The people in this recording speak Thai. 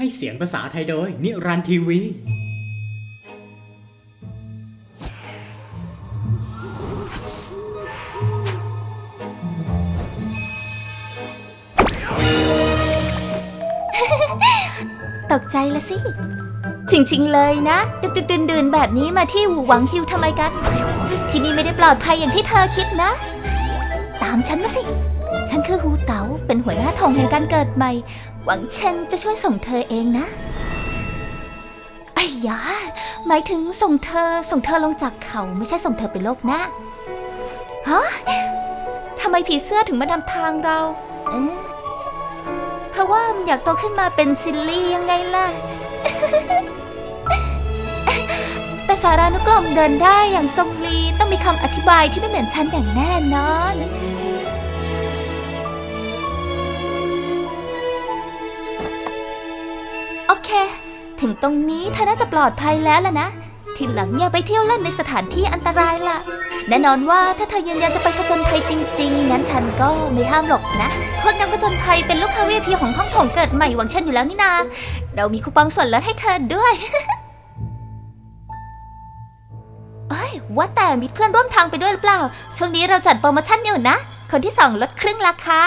ให้เสียงภาษาไทยโดย นิรันทีวี ตกใจละสิ จริงๆเลยนะ ดึกดึกดื่นดื่นๆแบบนี้มาที่หูหวังฮิวทำไมกัน ที่นี่ไม่ได้ปลอดภัยอย่างที่เธอคิดนะ ตามฉันมาสิ ฉันคือฮูเต๋า งแห่งการเกิดใหม่ หวังเชนจะช่วยส่งเธอเองนะไอ้ยาหมายถึงส่งเธอส่งเธอลงจากเขาไม่ใช่ส่งเธอไปโลกหน้าฮะทำไมผีเสื้อถึงมานำทางเราเอ๊ะเพราะว่ามันอยากโตขึ้นมาเป็นซิลลี่ยังไงล่ะ แต่สารานุกรมเดินได้อย่างทรงลีต้องมีคำอธิบายที่ไม่เหมือนฉันอย่างแน่นอน เค ถึงตรงนี้เธอน่าจะปลอดภัยแล้วล่ะนะ ทีหลังอย่าไปเที่ยวเล่นในสถานที่อันตรายล่ะ แน่นอนว่าถ้าเธอยืนยันจะไปผจญภัยจริง ๆ งั้นฉันก็ไม่ห้ามหรอกนะพวกนักผจญภัยเป็นลูกค้า VIP ของห้องโถงเกิดใหม่หวังเช่นอยู่แล้วนี่นา เรามีคูปองส่วนลดให้เธอด้วย เอ้ยว่าแต่มีเพื่อนร่วมทางไปด้วยหรือเปล่า ช่วงนี้เราจัดโปรโมชั่นอยู่นะ คนที่สองลดครึ่งราคา